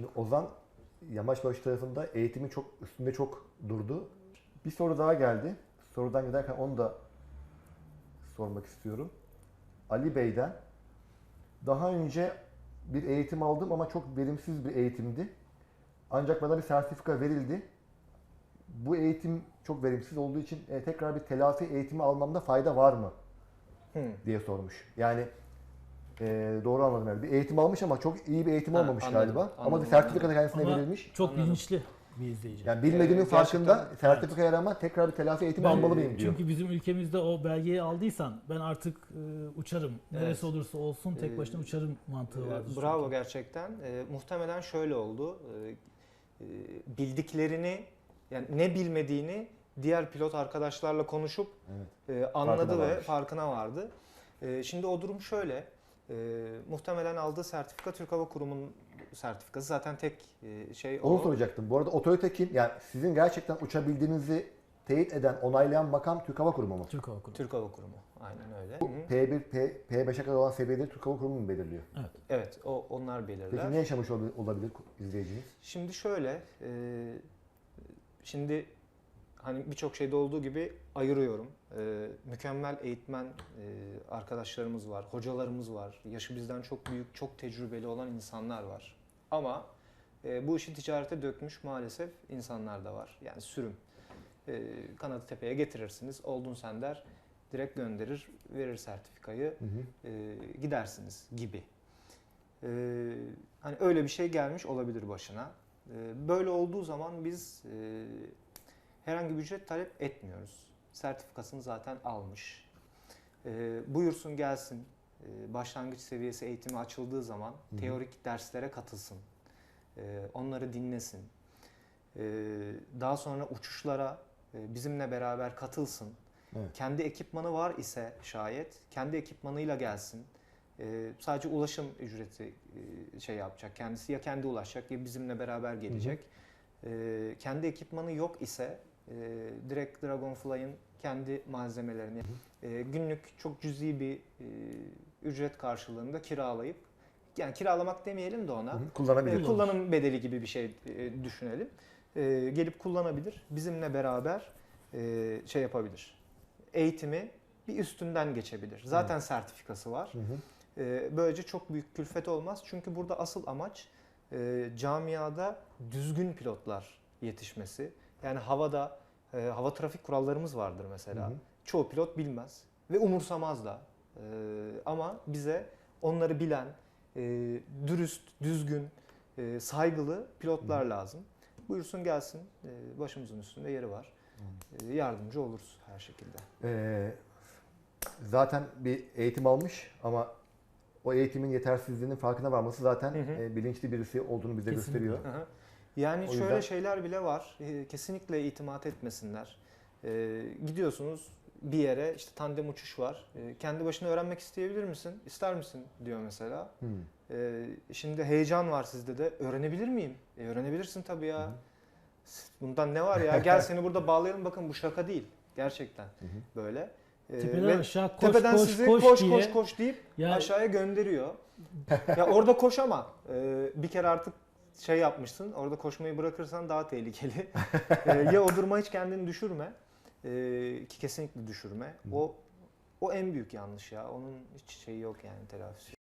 Şimdi Ozan yamaç başı tarafında eğitimi çok üstünde çok durdu. Bir soru daha geldi. Sorudan giderken onu da sormak istiyorum. Ali Bey'den daha önce bir eğitim aldım ama çok verimsiz bir eğitimdi. Ancak bana bir sertifika verildi. Bu eğitim çok verimsiz olduğu için e, tekrar bir telafi eğitimi almamda fayda var mı Hı. diye sormuş. Yani e, doğru anladım yani. Bir eğitim almış ama çok iyi bir eğitim Ha, olmamış anladım, galiba. ama anladım, bir sertifika da anladım. kendisine Ama verilmiş. çok Anladım. bilinçli bir izleyici. Yani bilmediğimin Ee, farkında gerçekten- sertifikaya rağmen tekrar bir telafi eğitimi Ben- almalı mıyım diyor. Çünkü bizim ülkemizde o belgeyi aldıysan ben artık e, uçarım. Neresi Evet. olursa olsun tek Ee, başına uçarım mantığı Ee, vardır. Bravo çünkü. gerçekten. Ee, muhtemelen şöyle oldu. Ee, e, bildiklerini yani ne bilmediğini diğer pilot arkadaşlarla konuşup Evet. e, anladı Farkına ve varmış. farkına vardı. Ee, şimdi o durum şöyle. Ee, muhtemelen aldığı sertifika Türk Hava Kurumu'nun sertifikası. Zaten tek e, şey o. Onu soracaktım. Bu arada otorite kim? Yani sizin gerçekten uçabildiğinizi teyit eden, onaylayan makam Türk Hava Kurumu mu? Türk Hava Kurumu. Türk Hava Kurumu. Aynen öyle. Bu Hı hı. P1, P, P5'e kadar olan seviyeleri Türk Hava Kurumu mu belirliyor? Evet, o onlar belirler. Peki ne yaşamış ol- olabilir izleyiciniz? Şimdi şöyle, e, şimdi hani birçok şeyde olduğu gibi ayırıyorum. E, mükemmel eğitmen e, arkadaşlarımız var, hocalarımız var, yaşı bizden çok büyük, çok tecrübeli olan insanlar var. Ama e, bu işi ticarete dökmüş maalesef insanlar da var. Yani sürüm. E, kanadı tepeye getirirsiniz, oldun sen der, direkt gönderir, verir sertifikayı Hı hı. e, gidersiniz gibi. E, hani öyle bir şey gelmiş olabilir başına. E, böyle olduğu zaman biz e, herhangi bir ücret talep etmiyoruz. Sertifikasını zaten almış. E, buyursun gelsin. E, başlangıç seviyesi eğitimi açıldığı zaman Hı hı. teorik derslere katılsın. E, onları dinlesin. E, daha sonra uçuşlara e, bizimle beraber katılsın. Evet. Kendi ekipmanı var ise şayet kendi ekipmanıyla gelsin. Ee, sadece ulaşım ücreti e, şey yapacak. Kendisi ya kendi ulaşacak ya bizimle beraber gelecek. Ee, kendi ekipmanı yok ise e, direkt Dragonfly'ın kendi malzemelerini e, günlük çok cüzi bir e, ücret karşılığında kiralayıp yani kiralamak demeyelim de ona. Hı hı. Kullanabilir. E, kullanım bedeli gibi bir şey e, düşünelim. E, gelip kullanabilir. Bizimle beraber e, şey yapabilir. Eğitimi bir üstünden geçebilir. Zaten sertifikası var. Hı hı. E, böylece çok büyük külfet olmaz. Çünkü burada asıl amaç e, camiada düzgün pilotlar yetişmesi. Yani havada e, hava trafik kurallarımız vardır mesela. Hı hı. Çoğu pilot bilmez ve umursamaz da. E, ama bize onları bilen, e, dürüst, düzgün, e, saygılı pilotlar lazım. Buyursun gelsin. E, başımızın üstünde yeri var. E, yardımcı oluruz her şekilde. Ee, zaten bir eğitim almış ama o eğitimin yetersizliğinin farkına varması zaten Hı hı. e, bilinçli birisi olduğunu bize Kesinlikle. gösteriyor. Hı hı. Yani O şöyle yüzden- şeyler bile var. E, kesinlikle itimat etmesinler. E, gidiyorsunuz bir yere işte tandem uçuş var. E, kendi başına öğrenmek isteyebilir misin? İster misin diyor mesela. Hı. E, şimdi heyecan var sizde de. Öğrenebilir miyim? E, öğrenebilirsin tabii ya. Hı. Bundan ne var ya? Gel seni burada bağlayalım bakın bu şaka değil. Gerçekten hı. böyle. Tepeden ve aşağı koş tepeden koş sizi koş, koş diye. koş koş deyip Ya aşağıya gönderiyor. ya orada koş ama e, bir kere artık şey yapmışsın. Orada koşmayı bırakırsan daha tehlikeli. E, ya o duruma hiç kendini düşürme. E, ki kesinlikle düşürme. O o en büyük yanlış ya. Onun hiç şeyi yok yani telafisi.